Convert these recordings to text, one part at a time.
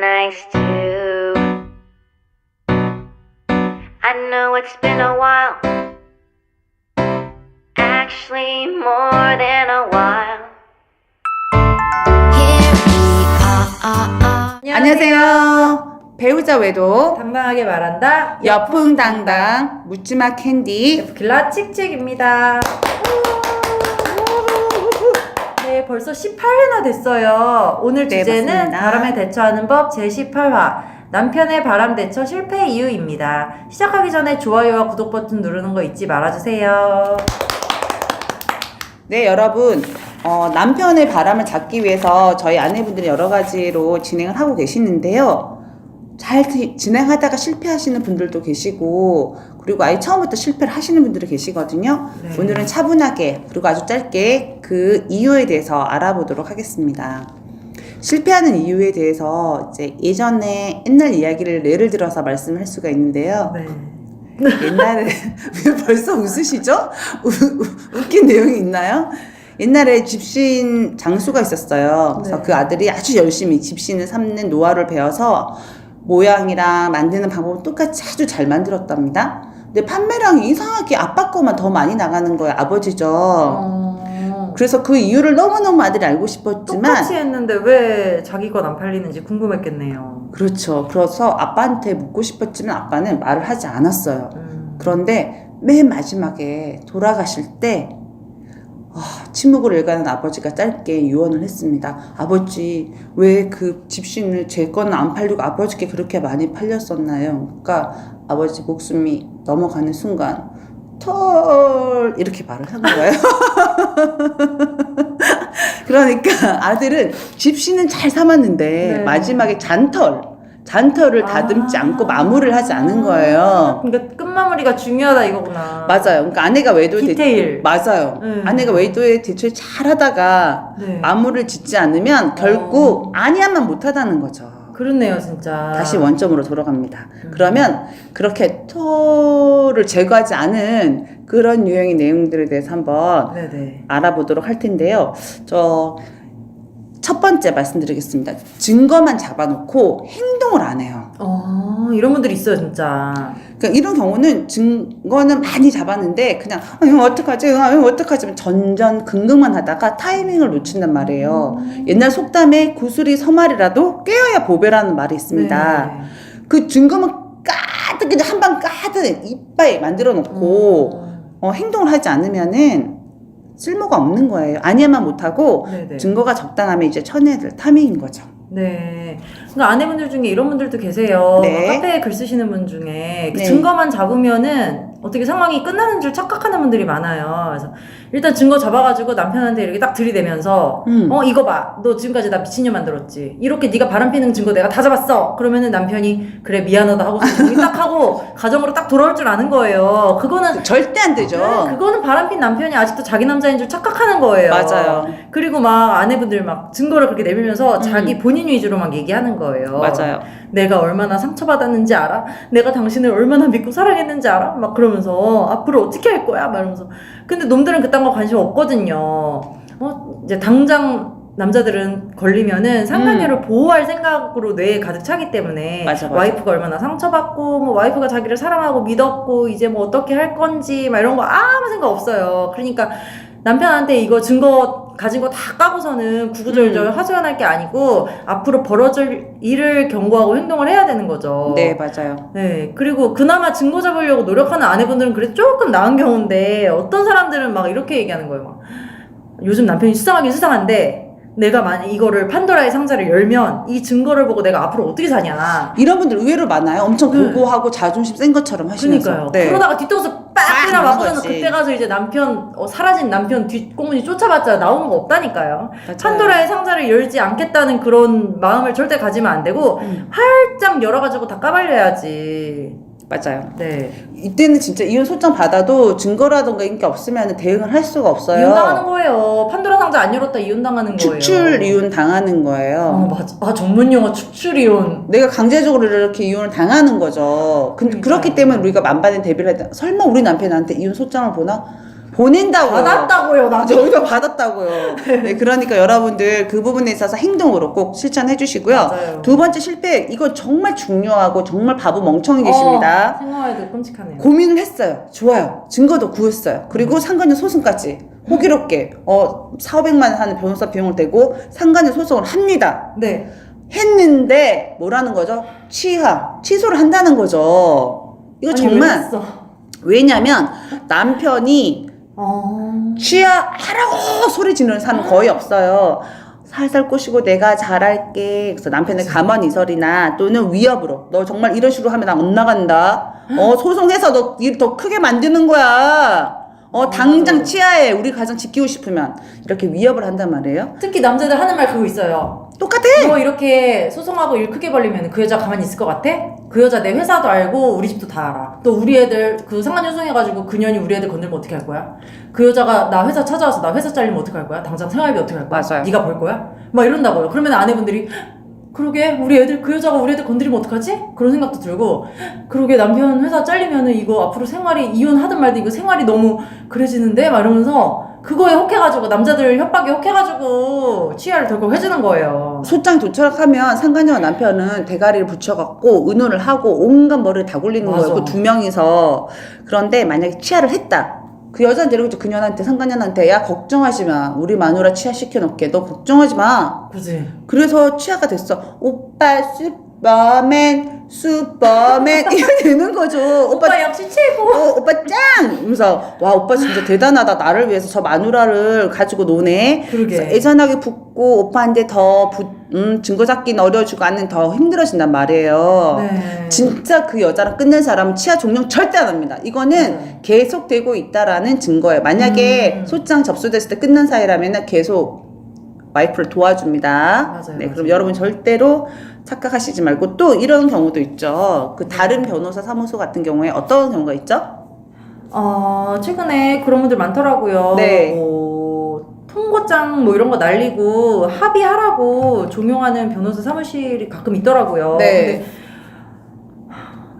nice too. I know it's been a while, actually, more than a while. Here we are. 안녕하세요. 배우자 외도 당당하게 말한다. 여풍당당 묻지마 캔디 길라 칙칙입니다. 네, 벌써 18회나 됐어요. 오늘 네, 주제는 맞습니다. 바람에 대처하는 법 제18화. 남편의 바람 대처 실패 이유입니다. 시작하기 전에 좋아요와 구독 버튼 누르는 거 잊지 말아주세요. 네 여러분 어, 남편의 바람을 잡기 위해서 저희 아내분들이 여러 가지로 진행을 하고 계시는데요 잘 지- 진행하다가 실패하시는 분들도 계시고 그리고 아예 처음부터 실패를 하시는 분들이 계시거든요 네. 오늘은 차분하게 그리고 아주 짧게 그 이유에 대해서 알아보도록 하겠습니다 실패하는 이유에 대해서 이제 예전에 옛날 이야기를 예를 들어서 말씀할 수가 있는데요 네. 옛날에 왜 벌써 웃으시죠? 우, 우- 웃긴 내용이 있나요? 옛날에 집신 장수가 있었어요. 그래서 네. 그 아들이 아주 열심히 집신을 삼는 노하우를 배워서 모양이랑 만드는 방법을 똑같이 아주 잘 만들었답니다. 근데 판매량이 이상하게 아빠 거만 더 많이 나가는 거예요. 아버지죠. 어, 그래서 그 이유를 너무너무 아들이 알고 싶었지만 똑같이 했는데 왜 자기 건 안 팔리는지 궁금했겠네요. 그렇죠. 그래서 아빠한테 묻고 싶었지만 아빠는 말을 하지 않았어요. 음. 그런데 맨 마지막에 돌아가실 때 아, 침묵을 일가는 아버지가 짧게 유언을 했습니다. 아버지 왜 그 집신을 제 거는 안 팔리고 아버지께 그렇게 많이 팔렸었나요? 그러니까 아버지 목숨이 넘어가는 순간 털 이렇게 말을 한 거예요. 그러니까 아들은 집신은 잘 삼았는데 네. 마지막에 잔털 잔털을 다듬지 아. 않고 마무리를 하지 않은 거예요. 그러니까 끝마무리가 중요하다 이거구나. 맞아요. 그러니까 아내가 외도에 대- 디테일. 맞아요. 음. 아내가 외도에 대처를 잘 하다가 네. 마무리를 짓지 않으면 결국 아니야만 못 하다는 거죠. 그렇네요, 진짜. 다시 원점으로 돌아갑니다. 음. 그러면 그렇게 토를 제거하지 않은 그런 유형의 내용들에 대해서 한번 네네. 알아보도록 할 텐데요. 저 첫 번째 말씀드리겠습니다. 증거만 잡아놓고 행동을 안 해요. 어, 이런 분들 있어요, 진짜. 그러니까 이런 경우는 증거는 많이 잡았는데 그냥 아, 이거 어떡하지? 아, 이거 어떡하지? 전전 긍긍만 하다가 타이밍을 놓친단 말이에요. 옛날 속담에 구슬이 서말이라도 깨어야 보배라는 말이 있습니다. 네. 그 증거만 가득 그냥 한방 가득 이빨 만들어 놓고 음. 어, 행동을 하지 않으면은 쓸모가 없는 거예요. 아니야만 못하고 네네. 증거가 적당하면 이제 천혜들 타밍인 거죠. 네. 그러니까 아내분들 중에 이런 분들도 계세요. 네. 카페에 글 쓰시는 분 중에 그 네. 증거만 잡으면은 어떻게 상황이 끝나는 줄 착각하는 분들이 많아요. 그래서 일단 증거 잡아가지고 남편한테 이렇게 딱 들이대면서 음. 어 이거 봐, 너 지금까지 나 미친년 만들었지. 이렇게 네가 바람 피는 증거 내가 다 잡았어. 그러면은 남편이 그래 미안하다 하고 정리 딱 하고 가정으로 딱 돌아올 줄 아는 거예요. 그거는 절대 안 되죠. 네, 그거는 바람핀 남편이 아직도 자기 남자인 줄 착각하는 거예요. 맞아요. 그리고 막 아내분들 막 증거를 그렇게 내밀면서 음. 자기 본인 위주로 막 얘기하는 거예요. 맞아요. 내가 얼마나 상처받았는지 알아? 내가 당신을 얼마나 믿고 사랑했는지 알아? 막 그러면 서 앞으로 어떻게 할 거야? 막 이러면서. 근데 놈들은 그딴 거 관심 없거든요. 어, 이제 당장 남자들은 걸리면은 상간녀를 보호할 생각으로 뇌에 가득 차기 때문에 음. 맞아, 맞아. 와이프가 얼마나 상처받고 뭐 와이프가 자기를 사랑하고 믿었고 이제 뭐 어떻게 할 건지 막 이런 거 아무 생각 없어요. 그러니까 남편한테 이거 증거 가진 거 다 까고서는 구구절절 음. 하소연할 게 아니고 앞으로 벌어질 일을 경고하고 행동을 해야 되는 거죠. 네, 맞아요. 네. 그리고 그나마 증거 잡으려고 노력하는 아내분들은 그래도 조금 나은 경우인데 어떤 사람들은 막 이렇게 얘기하는 거예요. 막 요즘 남편이 수상하긴 수상한데 내가 만약 이거를 판도라의 상자를 열면 이 증거를 보고 내가 앞으로 어떻게 사냐. 이런 분들 의외로 많아요. 엄청 네. 고고하고 자존심 센 것처럼 하시면서. 그러니까요. 네. 그러다가 뒤통수 빡빡 때려 거지. 그때 가서 이제 남편 어, 사라진 남편 뒷공문이 쫓아봤자 나오는 거 없다니까요. 맞아요. 판도라의 상자를 열지 않겠다는 그런 마음을 절대 가지면 안 되고 음, 활짝 열어가지고 다 까발려야지. 맞아요. 네. 이때는 진짜 이혼 소장 받아도 증거라던가 이런 게 없으면 대응을 할 수가 없어요. 이혼당하는 거예요. 판도라 상자 안 열었다 이혼당하는 거예요. 축출 이혼 당하는 어, 거예요. 맞아. 아, 전문 용어 축출 이혼. 내가 강제적으로 이렇게 이혼을 당하는 거죠. 근데 그러니까요. 그렇기 때문에 우리가 만반의 대비를 했다. 설마 우리 남편한테 이혼 소장을 보나? 보낸다고요. 받았다고요, 나도. 저희가 받았다고요. 네, 그러니까 여러분들 그 부분에 있어서 행동으로 꼭 실천해 주시고요. 맞아요. 두 번째 실패, 이거 정말 중요하고 정말 바보 멍청이 계십니다. 어, 생각해도 끔찍하네요. 고민을 했어요. 좋아요. 증거도 구했어요. 그리고 상관녀 소송까지 호기롭게 어 4, 500만 원 하는 변호사 비용을 대고 상관녀 소송을 합니다. 네. 했는데 뭐라는 거죠? 취하, 취소를 한다는 거죠. 이거 아니, 정말 왜? 왜냐면 남편이 어. 취하하라고 소리 지르는 사람 거의 없어요. 살살 꼬시고 내가 잘할게. 그래서 남편의 가만히설이나 또는 위협으로 너 정말 이런 식으로 하면 나 못 나간다. 어 소송해서 너 일 더 크게 만드는 거야. 어 당장 맞아. 치아에 우리 가정 지키고 싶으면 이렇게 위협을 한단 말이에요. 특히 남자들 하는 말 그거 있어요. 똑같아. 너 이렇게 소송하고 일 크게 벌리면 그 여자 가만히 있을 것 같아? 그 여자 내 회사도 알고 우리 집도 다 알아. 또 우리 애들 그 상관 요청해가지고 그년이 우리 애들 건들면 어떻게 할 거야? 그 여자가 나 회사 찾아와서 나 회사 잘리면 어떻게 할 거야? 당장 생활비 어떻게 할 거야? 맞아요. 네가 벌 거야? 막 이런다고요. 그러면 아내분들이 그러게 우리 애들 그 여자가 우리 애들 건드리면 어떡하지? 그런 생각도 들고 그러게 남편 회사 잘리면은 이거 앞으로 생활이 이혼하든 말든 이거 생활이 너무 그래지는데 막 이러면서 그거에 혹해가지고 남자들 협박에 혹해가지고 치아를 덜컥 해주는 거예요. 소장이 도착하면 상간녀와 남편은 대가리를 붙여갖고 의논을 하고 온갖 머리를 다 굴리는 맞아. 거예요. 그 두 명이서. 그런데 만약에 치아를 했다. 그 여자는 데리고 이제 그년한테 상간녀한테 야 걱정하지 마. 우리 마누라 치아 시켜놓게. 너 걱정하지 마. 그지? 그래서 치아가 됐어. 오빠 슈퍼맨 슈퍼맨 이렇게 되는 거죠. 오빠 오빠 역시 최고. 어, 오빠 짱! 그래서 와 오빠 진짜 대단하다. 나를 위해서 저 마누라를 가지고 노네. 그러게. 그래서 애잔하게 붙고 오빠한테 더 붙, 음, 증거 잡기는 어려워지고 아는 더 힘들어진단 말이에요. 네. 진짜 그 여자랑 끝낸 사람은 치아 종용 절대 안 합니다. 이거는 맞아요. 계속되고 있다라는 증거예요. 만약에 음. 소장 접수됐을 때 끝난 사이라면 계속 와이프를 도와줍니다. 맞아요, 네, 그럼 맞아요. 여러분 절대로 착각하시지 말고 또 이런 경우도 있죠. 그 다른 변호사 사무소 같은 경우에 어떤 경우가 있죠? 어, 최근에 그런 분들 많더라고요. 네. 뭐, 통고장 뭐 이런 거 날리고 합의하라고 종용하는 변호사 사무실이 가끔 있더라고요. 네. 근데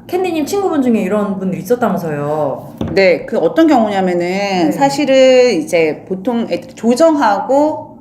캔디님 친구분 중에 이런 분들 있었다면서요. 네, 그 어떤 경우냐면은 네. 사실은 이제 보통 애들이 조정하고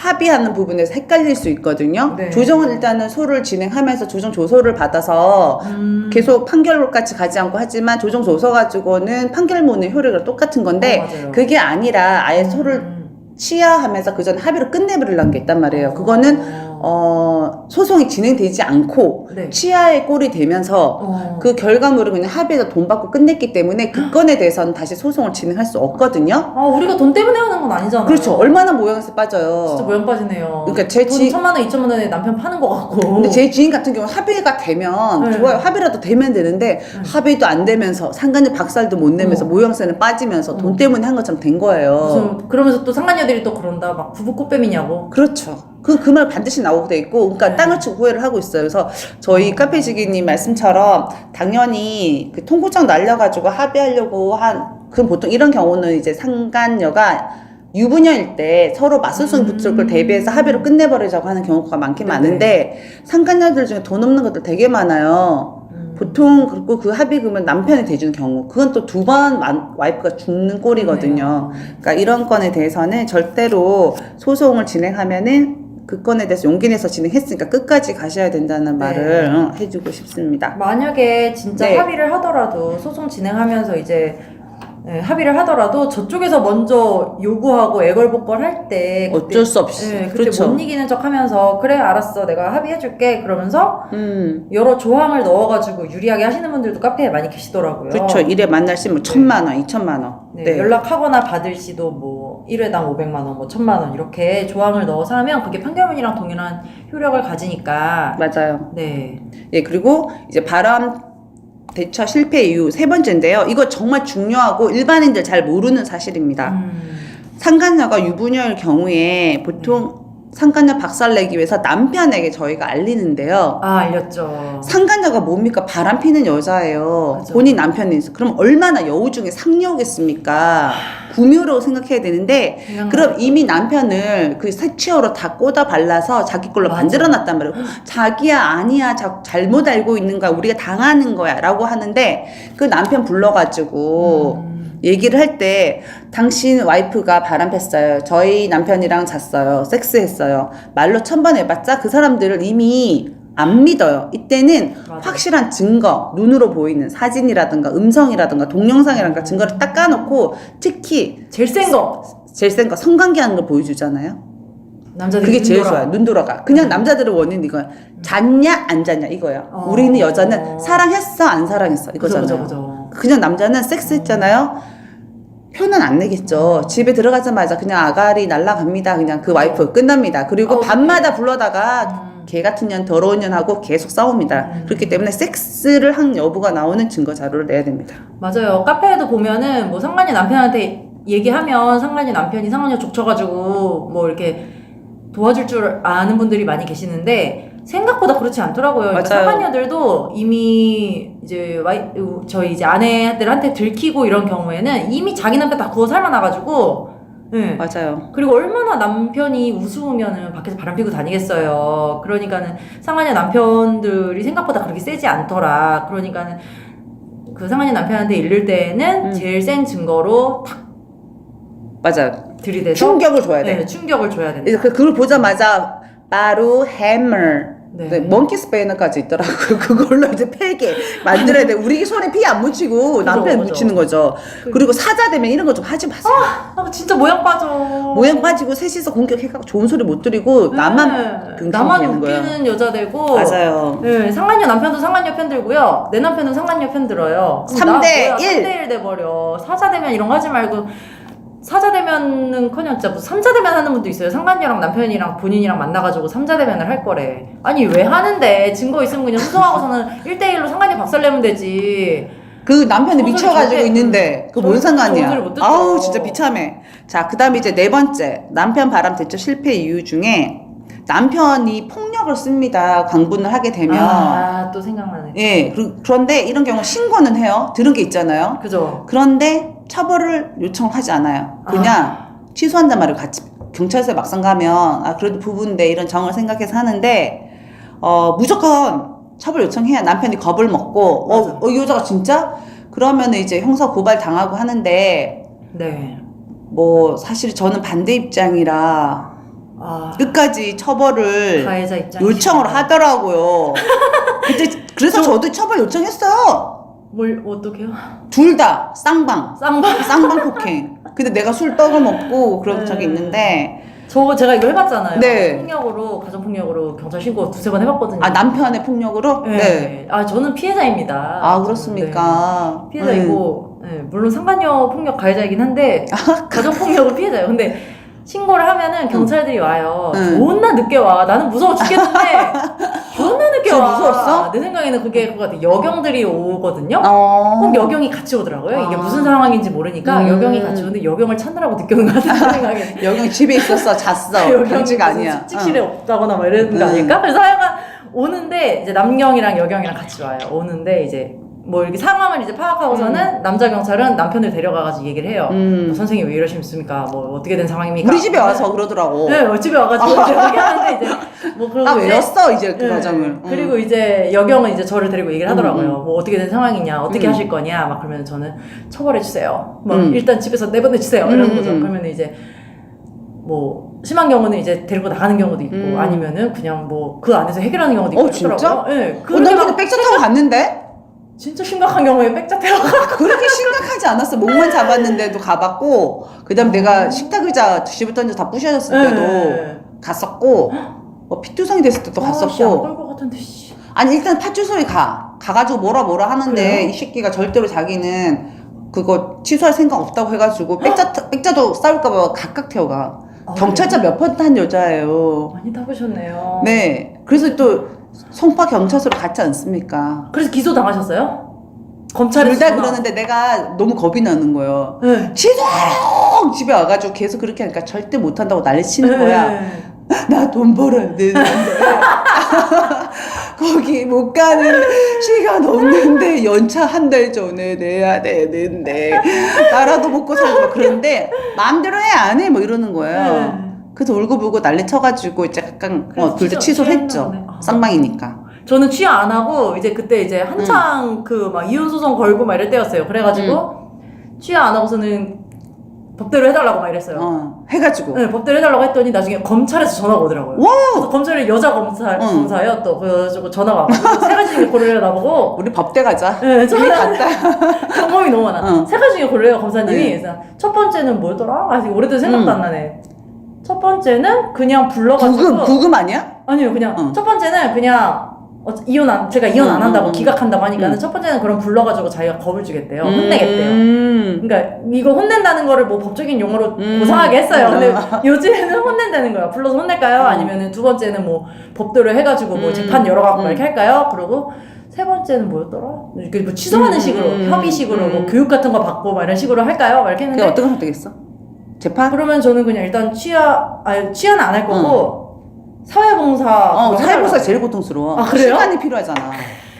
합의하는 부분에서 헷갈릴 수 있거든요. 네. 조정은 일단은 소를 진행하면서 조정 조서를 받아서 음. 계속 판결까지 가지 않고 하지만 조정 조서 가지고는 판결문의 효력이 똑같은 건데 어. 그게 아니라 아예 소를 음. 취하하면서 그 전에 합의로 끝내버리려는 게 있단 말이에요. 그거는 어. 어 소송이 진행되지 않고 네. 취하의 꼴이 되면서 어. 그 결과물을 그냥 합의해서 돈 받고 끝냈기 때문에 그 건에 대해서는 다시 소송을 진행할 수 없거든요. 아, 우리가 돈 때문에 하는 건 아니잖아요. 그렇죠. 얼마나 모양새 빠져요. 진짜 모양 빠지네요. 그러니까 제 돈 지- 천만 원, 이천만 원에 남편 파는 거 같고. 근데 제 지인 같은 경우는 합의가 되면 네. 좋아요. 합의라도 되면 되는데 합의도 안 되면서 상관의 박살도 못 내면서 어. 모양새는 빠지면서 돈 때문에 한 것처럼 된 거예요. 무슨 그러면서 또 상간녀들이 또 그런다. 막 부부 꽃뱀이냐고. 그렇죠. 그, 그 말 반드시 나오고 돼 있고, 그러니까 네. 땅을 치고 후회를 하고 있어요. 그래서 저희 카페 지기님 말씀처럼 당연히 그 통고장 날려가지고 합의하려고 한, 그럼 보통 이런 경우는 이제 상간녀가 유부녀일 때 서로 맞소송 붙을 걸 대비해서 합의로 끝내버리자고 하는 경우가 많긴 음. 네네. 많은데 상간녀들 중에 돈 없는 것들 되게 많아요. 음. 보통 그리고 그 합의금은 남편이 대주는 경우 그건 또 두 번 와이프가 죽는 꼴이거든요. 네. 그러니까 이런 건에 대해서는 절대로 소송을 진행하면은 그 건에 대해서 용기 내서 진행했으니까 끝까지 가셔야 된다는 네. 말을 어, 해주고 싶습니다. 만약에 진짜 네. 합의를 하더라도 소송 진행하면서 이제 네, 합의를 하더라도 저쪽에서 먼저 요구하고 애걸복걸 할 때 어쩔 수 없이. 네, 그때 그렇죠. 못 이기는 척 하면서 그래 알았어 내가 합의해줄게 그러면서 음, 여러 조항을 넣어가지고 유리하게 하시는 분들도 카페에 많이 계시더라고요. 그렇죠. 일에 만날 시뭐 천만 원, 이천만 원. 네, 네. 연락하거나 받을 시도 뭐 1회당 500만 원, 뭐 1000만 원 이렇게 조항을 넣어서 하면 그게 판결문이랑 동일한 효력을 가지니까 맞아요. 네. 예, 그리고 이제 바람 대처 실패 이유 세 번째인데요. 이거 정말 중요하고 일반인들 잘 모르는 사실입니다. 음, 상간녀가 유부녀일 경우에 보통 상간녀 박살 내기 위해서 남편에게 저희가 알리는데요. 아 알렸죠. 상간녀가 뭡니까? 바람 피는 여자예요. 그죠. 본인 남편이 있어. 그럼 얼마나 여우 중에 상녀겠습니까? 구묘라고 생각해야 되는데, 그냥 그럼 이미 남편을 그 색치어로 다 꽂아 발라서 자기 걸로 맞아. 만들어 놨단 말이에요. 자기야, 아니야, 자, 잘못 알고 있는 거야. 우리가 당하는 거야. 라고 하는데, 그 남편 불러가지고, 음, 얘기를 할 때 당신 와이프가 바람폈어요. 저희 남편이랑 잤어요. 섹스했어요. 말로 천번 해봤자 그 사람들을 이미 안 믿어요. 이때는 맞아요. 확실한 증거, 눈으로 보이는 사진이라든가 음성이라든가 동영상이라든가 증거를 딱 까놓고 특히 제일 센 거. 제일 센 거 성관계 하는 걸 보여주잖아요. 남자들이 그게 제일 눈 돌아. 좋아요. 눈 돌아가. 그냥 남자들의 원인 이거야. 잤냐 안 잤냐 이거야. 어. 우리는 여자는 사랑했어 안 사랑했어 그죠, 이거잖아요. 그죠, 그죠. 그냥 남자는 섹스했잖아요. 표는 안 내겠죠. 집에 들어가자마자 그냥 아가리 날라갑니다. 그냥 그 와이프 끝납니다. 그리고 어, 밤마다 불러다가 음. 개 같은 년 더러운 년하고 계속 싸웁니다. 음. 그렇기 때문에 섹스를 한 여부가 나오는 증거 자료를 내야 됩니다. 맞아요. 카페에도 보면은 뭐 상관이 남편한테 얘기하면 상관이 남편이 상관이 족쳐가지고 뭐 이렇게 도와줄 줄 아는 분들이 많이 계시는데 생각보다 그렇지 않더라고요. 그러니까 맞아요. 상관녀들도 이미 이제 와이 저희 이제 아내들한테 들키고 이런 경우에는 이미 자기 남편 다 구워 삶아놔가지고 예. 맞아요. 그리고 얼마나 남편이 우스우면은 밖에서 바람 피고 다니겠어요. 그러니까는 상한의 남편들이 생각보다 그렇게 세지 않더라. 그러니까는 그 상한의 남편한테 일릴 때는 음. 제일 센 증거로 탁 맞아요. 들이대서 충격을 줘야 돼. 네, 충격을 줘야 된다. 그래서 그- 그걸 보자마자 바로 해머 네. 네, 먼키 스페이너까지 있더라고요. 그걸로 이제 폐게 만들어야 돼. 우리 손에 피 안 묻히고 남편 그죠. 묻히는 거죠. 그리고 사자 되면 이런 거 좀 하지 마세요. 아, 진짜 모양 빠져. 모양 빠지고 셋이서 공격해갖고 좋은 소리 못 들이고 나만 병신이 나만 되는 거예요. 웃기는 여자 되고 맞아요. 네, 상관녀 남편도 상관녀 편 들고요. 내 남편은 상관녀 편 들어요. 그럼 삼나대 뭐야, 일. 3대 1 돼버려. 사자 되면 이런 거 하지 말고 사자 되면은 커녕 진짜 무슨 삼자 대면 하는 분도 있어요. 상관녀랑 남편이랑 본인이랑 만나가지고 삼자 대면을 할 거래. 아니 왜 하는데 증거 있으면 그냥 소송하고서는 1대1로 상관녀 박살 내면 되지. 그 남편이 소설이 미쳐가지고 절대- 있는데 그 뭔 저- 상관이야? 소설을 못 듣죠. 아우 진짜 비참해. 자 그다음에 이제 네 번째 남편 바람 대처 실패 이유 중에 남편이 폭력을 씁니다. 광분을 하게 되면 아, 또 생각나네. 예 그, 그런데 이런 경우 신고는 해요. 들은 게 있잖아요. 그죠? 그런데 처벌을 요청하지 않아요. 그냥 취소한단 말이에요. 같이 경찰서에 막상 가면 아 그래도 부부인데 이런 정을 생각해서 하는데 어 무조건 처벌 요청해야 남편이 겁을 먹고. 어, 어, 이 여자가 진짜 그러면 이제 형사 고발 당하고 하는데 네. 뭐 사실 저는 반대 입장이라 아, 끝까지 처벌을 가해자 입장. 요청을 하더라고요. 그때 그래서 저도 처벌 요청했어요. 뭘 어떻게요? 둘 다 쌍방. 쌍방. 쌍방 폭행. 근데 내가 술 떡을 먹고 그런 네. 적이 있는데 저거 제가 이거 해봤잖아요. 네. 폭력으로 가정 폭력으로 경찰 신고 두세 번 해봤거든요. 아 남편의 폭력으로 네. 아 저는 피해자입니다. 아 그렇습니까? 네. 피해자이고 네, 물론 상관녀 폭력 가해자이긴 한데 아, 가정 폭력은 피해자예요. 근데 신고를 하면은 경찰들이 와요. 응. 존나 늦게 와. 나는 무서워 죽겠는데 존나 늦게 진짜 와. 무서웠어? 내 생각에는 그게 그거 같아. 여경들이 오거든요. 어. 꼭 여경이 같이 오더라고요. 이게 아. 무슨 상황인지 모르니까 음. 여경이 같이 오는데 여경을 찾느라고 늦게 온것 같은 생각에. 여경 집에 있었어 잤어. 경치가 아니야. 숙직실에 없다거나 뭐 이런 거 응. 아닐까? 그래서 하여간 오는데 이제 남경이랑 여경이랑 같이 와요. 오는데 이제 뭐 이렇게 상황을 이제 파악하고서는 남자 경찰은 남편을 데려가가지고 얘기를 해요. 음. 뭐 선생님 왜 이러십니까? 뭐 어떻게 된 상황입니까? 우리 집에 와서 그러더라고. 네, 뭐 집에 와가지고 이제 얘기하는데 이제 뭐 그러고 나 이제 외웠어 이제 그 네. 과정을. 음. 그리고 이제 여경은 이제 저를 데리고 얘기를 하더라고요. 음, 뭐 어떻게 된 상황이냐, 어떻게 음. 하실 거냐, 막 그러면 저는 처벌해 주세요. 뭐 음. 일단 집에서 내보내 주세요. 음, 이러는 음, 거죠. 음. 그러면 이제 뭐 심한 경우는 이제 데리고 나가는 경우도 있고 음. 아니면은 그냥 뭐 그 안에서 해결하는 경우도 있고 어, 진짜? 그러더라고요. 예. 어, 그렇게 난막 근데 백차 타고 갔는데 진짜 심각한 경우에 백자태가 그렇게 심각하지 않았어. 목만 잡았는데도 가봤고 그 다음 내가 식탁 의자 뒤집어 던져 다 부셔졌을 때도 네. 갔었고 뭐 피투성이 됐을 때도 안 갔었고 걸것 같은데 씨. 아니 일단 파출소에 가 가가지고 뭐라 뭐라 하는데 그래요? 이 새끼가 절대로 자기는 그거 취소할 생각 없다고 해가지고 백자 백자도 싸울까봐 각각 태워가 아, 경찰차 몇 번 탄 여자예요. 많이 타보셨네요. 네 그래서 또 송파 경찰서로 갔지 않습니까? 그래서 기소 당하셨어요? 검찰에 둘 다 그러는데 내가 너무 겁이 나는 거예요. 네. 취소하라고 집에 와가지고 계속 그렇게 하니까 절대 못한다고 난리 치는 거야. 네. 나 돈 벌어야 되는데 거기 못 가는 시간 없는데 연차 한 달 전에 내야 되는데 나라도 먹고 살고 막 그러는데 마음대로 해 안 해 뭐 이러는 거예요. 네. 그래서 울고불고 난리 쳐가지고 이제 약간 그래서 어, 둘다 취소- 취소를 했죠. 취소했네. 아. 쌍방이니까. 저는 취하 안 하고 이제 그때 이제 한창 그 막 이혼 소송 걸고 막 이럴 때였어요. 그래가지고 취하 안 하고서는 법대로 해달라고 막 이랬어요. 어, 해가지고. 네, 법대로 해달라고 했더니 나중에 검찰에서 전화가 오더라고요. 와! 그래서 검찰이 여자 검사, 응. 검사예요. 또 그래가지고 전화가 와가지고 세 가지 중에 고르려 나보고 우리 법대 가자. 네, 저는 갔다. 경험이 너무 많아. 응. 세 가지 중에 고르래요 검사님이. 네. 그래서 첫 번째는 뭐였더라? 아직 오래돼서 생각도 응. 안 나네. 첫 번째는 그냥 불러가지고 구금, 구금 아니야? 아니요 그냥 응. 첫 번째는 그냥 어, 이혼 안 제가 이혼 안 응, 한다고 응, 응. 기각한다고 하니까는 응. 첫 번째는 그럼 불러가지고 자기가 겁을 주겠대요 혼내겠대요. 음. 그러니까 이거 혼낸다는 거를 뭐 법적인 용어로 음. 고상하게 했어요. 근데 어. 요즘에는 혼낸다는 거야. 불러서 혼낼까요? 음. 아니면은 두 번째는 뭐 법대로 해가지고 뭐 음. 재판 열어갖고 음. 이렇게 할까요? 그리고 세 번째는 뭐였더라? 이렇게 뭐 취소하는 음, 식으로 음, 협의식으로 음. 뭐 교육 같은 거 받고 막 이런 식으로 할까요? 막 이렇게 그게 했는데 어떤 걸 선택했어? 재판? 그러면 저는 그냥 일단 취하 아니 취하는 안 할 거고 사회봉사 어, 그거 사회보사 해달라고. 제일 고통스러워. 아, 그래요? 시간이 필요하잖아.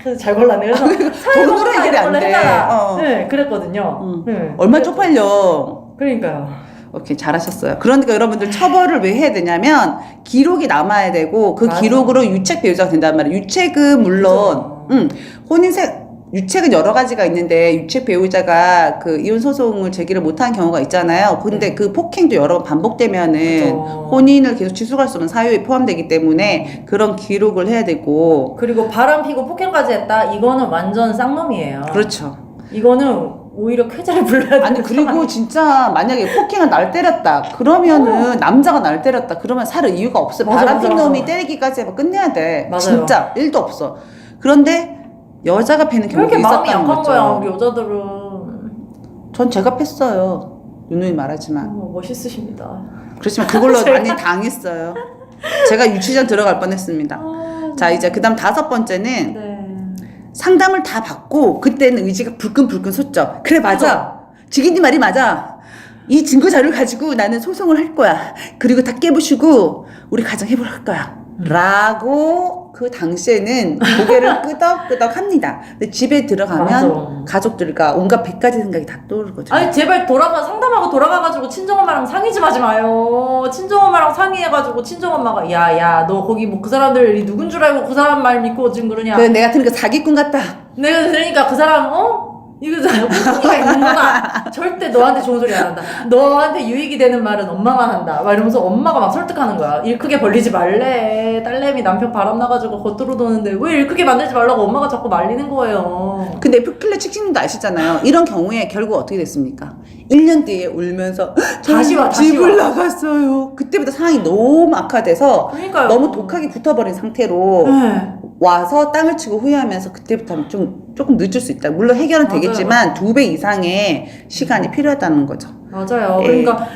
그래서 잘 골랐네. 그래서 돈으로 사회봉사 해결이 이런 안걸 돼. 해달라. 어. 네, 그랬거든요. 응. 네. 얼마 쪽팔려. 그러니까요. 오케이, 잘하셨어요. 그러니까 여러분들 처벌을 왜 해야 되냐면, 기록이 남아야 되고, 그 맞아. 기록으로 유책 배우자가 된단 말이에요. 유책은 물론. 음, 혼인세, 유책은 여러 가지가 있는데, 유책 배우자가 그 이혼 소송을 제기를 못한 경우가 있잖아요. 근데 네. 그 폭행도 여러 번 반복되면은, 그죠. 혼인을 계속 지속할 수 없는 사유에 포함되기 때문에, 그런 기록을 해야 되고, 그리고 바람 피고 폭행까지 했다. 이거는 완전 쌍놈이에요. 그렇죠. 이거는 오히려 쾌재를 불러야 아니 되는 그리고 진짜 만약에 폭행을 날 때렸다 그러면은 남자가 날 때렸다 그러면 살 이유가 없어 맞아, 바람핀 맞아, 놈이 맞아. 때리기까지 하면 끝내야 돼 맞아요. 진짜 일도 없어 그런데 여자가 패는 왜 경우가 이렇게 마음이 있었다는 약한 거죠 거야 우리 여자들은. 전 제가 뺐어요 누누이 말하지만 어, 멋있으십니다. 그렇지만 그걸로 제가- 많이 당했어요 제가 유치장 들어갈 뻔했습니다 아, 자 이제 그 다음 다섯 번째는 네. 상담을 다 받고 그때는 의지가 불끈불끈 솟죠. 그래 맞아. 지기님 말이 맞아. 이 증거 자료를 가지고 나는 소송을 할 거야. 그리고 다 깨부시고 우리 가정 해볼 거야. 라고 그 당시에는 고개를 끄덕끄덕 합니다. 근데 집에 들어가면 맞아. 가족들과 온갖 백 가지 생각이 다 떠오르거든요. 아니 제발 돌아가 상담하고 돌아가가지고 친정엄마랑 상의 좀 하지 마요. 친정엄마랑 상의해가지고 친정엄마가 야야 너 거기 뭐 그 사람들 누군 줄 알고 그 사람 말 믿고 지금 그러냐. 그 내가 들으니까 사기꾼 같다. 내가 들으니까 그 사람 어? 이거 가 있는 거다. 절대 너한테 좋은 소리 안 한다. 너한테 유익이 되는 말은 엄마만 한다. 막 이러면서 엄마가 막 설득하는 거야. 일 크게 벌리지 말래. 딸내미 남편 바람 나가지고 겉으로 도는데 왜 일 크게 만들지 말라고 엄마가 자꾸 말리는 거예요. 근데 푸킬러 칙식님도 아시잖아요. 이런 경우에 결국 어떻게 됐습니까? 1년 뒤에 울면서 다시 와, 다시 집을 와. 나갔어요. 그때부터 상황이 너무 악화돼서 그러니까요. 너무 독하게 붙어버린 상태로 네. 와서 땅을 치고 후회하면서 그때부터는 좀 조금 늦을 수 있다. 물론 해결은 맞아요. 되겠지만 두 배 이상의 시간이 필요하다는 거죠. 맞아요. 예. 그러니까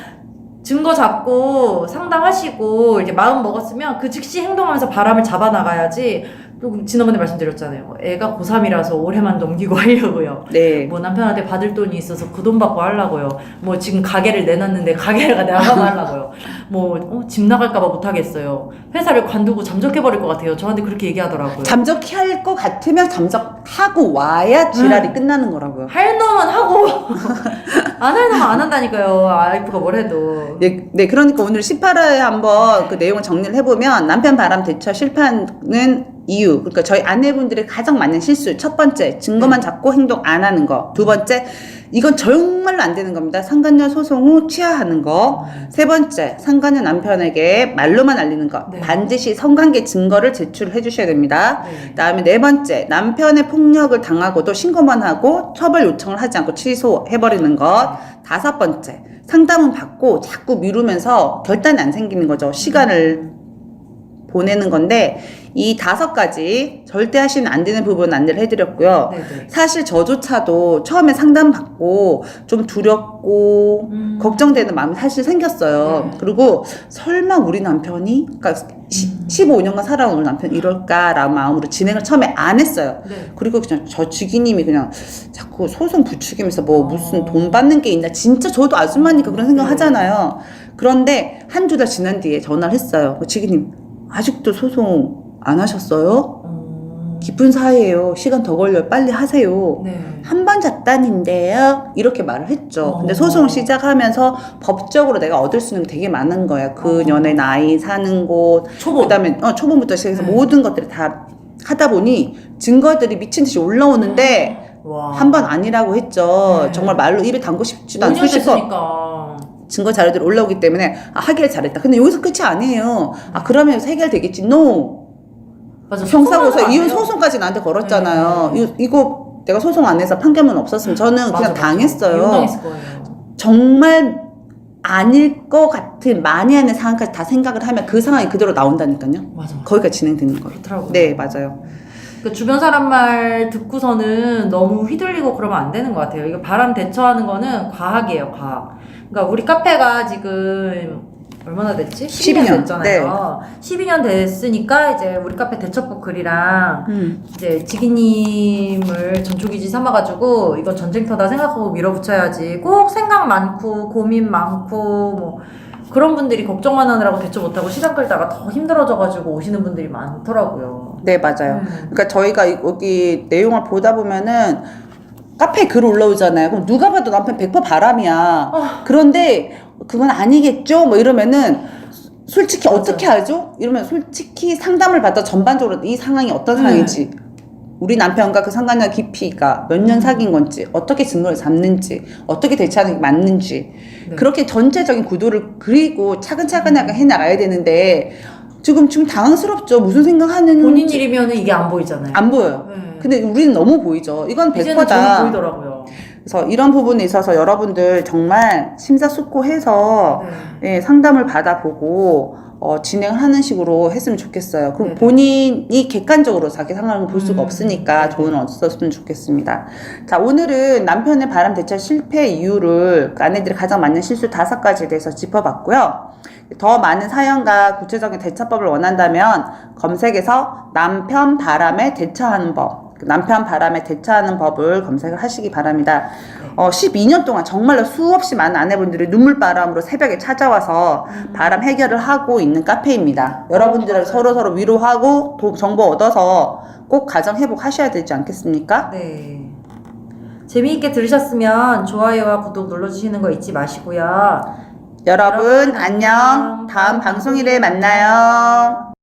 증거 잡고 상담하시고 이렇게 마음 먹었으면 그 즉시 행동하면서 바람을 잡아 나가야지. 또 지난번에 말씀드렸잖아요. 애가 고3이라서 올해만 넘기고 하려고요. 네. 뭐 남편한테 받을 돈이 있어서 그 돈 받고 하려고요. 뭐 지금 가게를 내놨는데 가게가 나가면 하려고요. 뭐집 나갈까봐 못하겠어요. 회사를 관두고 잠적해버릴 것 같아요. 저한테 그렇게 얘기하더라고요. 잠적해 할것 같으면 잠적하고 와야 지랄이 끝나는 거라고요. 할 놈은 하고 안 할 놈은 안 한다니까요. 와이프가 뭘 해도. 네, 네, 그러니까 오늘 18화에 한번 그 내용을 정리를 해보면 남편 바람 대처 실패하는 이유. 그러니까 저희 아내분들의 가장 많은 실수. 첫 번째, 증거만 잡고 행동 안 하는 거. 두 번째, 이건 정말로 안 되는 겁니다. 상간녀 소송 후 취하하는 거. 세 번째, 상간녀 남편에게 말로만 알리는 거. 네. 반드시 성관계 증거를 제출해 주셔야 됩니다. 네. 그다음에 네 번째 남편의 폭력을 당하고도 신고만 하고 처벌 요청을 하지 않고 취소해 버리는 것 다섯 번째 상담은 받고 자꾸 미루면서 결단이 안 생기는 거죠 시간을 보내는 건데 이 다섯 가지 절대 하시면 안 되는 부분 안내를 해드렸고요 네네. 사실 저조차도 처음에 상담 받고 좀 두렵고 음. 걱정되는 마음이 사실 생겼어요. 네. 그리고 설마 우리 남편이 그러니까 시, 음. 15년간 살아온 우리 남편 이럴까라는 마음으로 진행을 처음에 안 했어요. 네. 그리고 그냥 저 주기님이 그냥 자꾸 소송 부추기면서 뭐 어. 무슨 돈 받는 게 있나 진짜 저도 아줌마니까 그런 생각 네. 하잖아요. 그런데 한두달 지난 뒤에 전화를 했어요. 그 주기님 아직도 소송 안 하셨어요? 음. 기쁜 사이에요. 시간 더 걸려요. 빨리 하세요. 네. 한번 잤다는데요. 이렇게 말을 했죠. 어. 근데 소송을 시작하면서 법적으로 내가 얻을 수 있는 게 되게 많은 거야. 어. 그년의 나이, 사는 곳, 초보. 그다음에 어, 초본부터 시작해서 네. 모든 것들을 다 하다 보니 증거들이 미친 듯이 올라오는데 와. 한번 아니라고 했죠. 네. 정말 말로 입에 담고 싶지도 않고 5년 수십 번. 됐으니까. 증거 자료들이 올라오기 때문에 아, 하길 잘했다. 근데 여기서 끝이 아니에요. 아 그러면 해결되겠지. No. 맞아. 형사고소 이혼. 소송까지 나한테 걸었잖아요. 네. 이거, 이거 내가 소송 안 해서 판결문 없었으면 저는 맞아, 그냥 맞아. 당했어요. 이혼당했을 거예요. 정말 아닐 것 같은 많이 하는 상황까지 다 생각을 하면 그 상황이 그대로 나온다니까요. 맞아. 맞아. 거기가 진행되는 거예요. 그렇더라고요. 네, 맞아요. 그 주변 사람 말 듣고서는 너무 휘둘리고 그러면 안 되는 것 같아요. 이거 바람 대처하는 거는 과학이에요, 과학. 그러니까 우리 카페가 지금 얼마나 됐지? 12년, 12년, 됐잖아요. 12년 됐으니까 이제 우리 카페 대처법 글이랑 음. 이제 지기님을 전초기지 삼아가지고 이건 전쟁터다 생각하고 밀어붙여야지. 꼭 생각 많고 고민 많고 뭐 그런 분들이 걱정만 하느라고 대처 못하고 시간 끌다가 더 힘들어져가지고 오시는 분들이 많더라고요. 네, 맞아요. 음. 그러니까 저희가 이- 여기 내용을 보다 보면은 카페에 글 올라오잖아요. 그럼 누가 봐도 남편 100% 바람이야. 그런데 그건 아니겠죠? 뭐 이러면은 솔직히 맞아요. 어떻게 하죠? 이러면 솔직히 상담을 받아 전반적으로 이 상황이 어떤 상황인지 우리 남편과 그 상관의 깊이가 몇 년 사귄 건지 어떻게 증거를 잡는지 어떻게 대처하는 게 맞는지 네. 그렇게 전체적인 구도를 그리고 차근차근하게 해나가야 되는데 지금 지금 당황스럽죠. 무슨 생각하는 본인 일이면 이게 안 보이잖아요. 안 보여요. 네. 근데 우리는 너무 보이죠. 이건 이제는 저는 100%다. 보이더라고요. 그래서 이런 부분에 있어서 여러분들 정말 심사숙고해서 네. 예, 상담을 받아보고 어, 진행을 하는 식으로 했으면 좋겠어요. 그럼 네네. 본인이 객관적으로 자기 상황을 볼 수가 음, 없으니까. 조언을 얻었으면 좋겠습니다. 자, 오늘은 남편의 바람 대처 실패 이유를 그 아내들이 가장 많은 실수 다섯 가지에 대해서 짚어봤고요. 더 많은 사연과 구체적인 대처법을 원한다면 검색에서 남편 바람에 대처하는 법, 그 남편 바람에 대처하는 법을 검색을 하시기 바랍니다. 어, 12년 동안 정말로 수없이 많은 아내분들이 눈물바람으로 새벽에 찾아와서 바람 해결을 하고 있는 카페입니다. 여러분들을 서로 서로 위로하고 도- 정보 얻어서 꼭 가정 회복하셔야 되지 않겠습니까? 네. 재미있게 들으셨으면 좋아요와 구독 눌러주시는 거 잊지 마시고요. 여러분 여러분, 안녕. 안녕. 다음 방송일에 만나요.